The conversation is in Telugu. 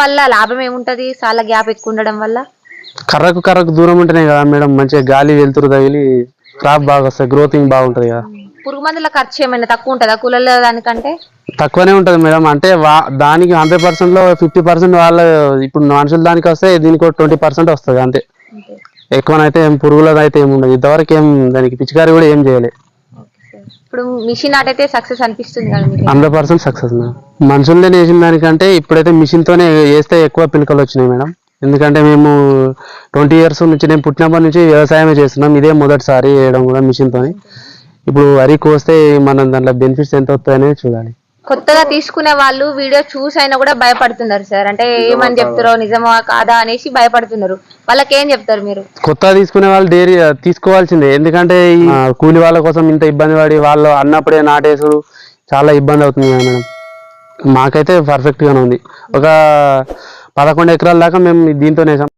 వల్ల లాభం ఏముంటది? చాలా గ్యాప్ ఎక్కువ ఉండడం వల్ల? కర్రకు కర్రకు దూరం ఉంటేనే కదా మేడం మంచిగా గాలి వెళ్తురు తగిలి క్రాప్ బాగా వస్తుంది గ్రోతింగ్ బాగుంటది కదా. పురుగు మందుల ఖర్చు ఏమైనా తక్కువ ఉంటుందా? కూలర్ల దానికంటే? తక్కువనే ఉంటది మేడం అంటే వా- దానికి హండ్రెడ్ పర్సెంట్లో ఫిఫ్టీ పర్సెంట్ వాళ్ళ ఇప్పుడు మనుషుల దానికి వస్తే దీనికి ట్వంటీ పర్సెంట్ వస్తుంది అంతే. ఎక్కువనైతే ఏం పురుగులది అయితే ఏమి ఉండదు ఇంతవరకు ఏం దానికి పిచికారి కూడా ఏం చేయలే. ఇప్పుడు మిషన్ ఆటైతే సక్సెస్ అనిపిస్తుంది కదా మీకు? Hundred percent success madam. మనుషులనే వేసిన దానికంటే ఇప్పుడైతే మిషన్ తోనే వేస్తే ఎక్కువ పిలకలు వచ్చినాయి మేడం. ఎందుకంటే మేము ట్వంటీ ఇయర్స్ నుంచి నేను పుట్టినప్పటి నుంచి వ్యవసాయమే చేస్తున్నాం. ఇదే మొదటిసారి వేయడం కూడా మిషన్ తోని ఇప్పుడు వరి కోస్తే మనం దాంట్లో బెనిఫిట్స్ ఎంత వస్తాయనే చూడాలి. కొత్తగా తీసుకునే వాళ్ళు వీడియో చూసైనా కూడా భయపడుతున్నారు సార్. అంటే ఏమని చెప్తారో నిజమా కాదా అనేసి భయపడుతున్నారు. వాళ్ళకి ఏం చెప్తారు మీరు? కొత్త తీసుకునే వాళ్ళు డైరీ తీసుకోవాల్సిందే. ఎందుకంటే కూలి వాళ్ళ కోసం ఇంత ఇబ్బంది పడి వాళ్ళు అన్నప్పుడే నాటేసుడు. చాలా ఇబ్బంది అవుతుంది కదా మేడం. మాకైతే పర్ఫెక్ట్ గానే ఉంది. ఒక పదకొండు ఎకరాల దాకా మేము దీంతోనే వేసాం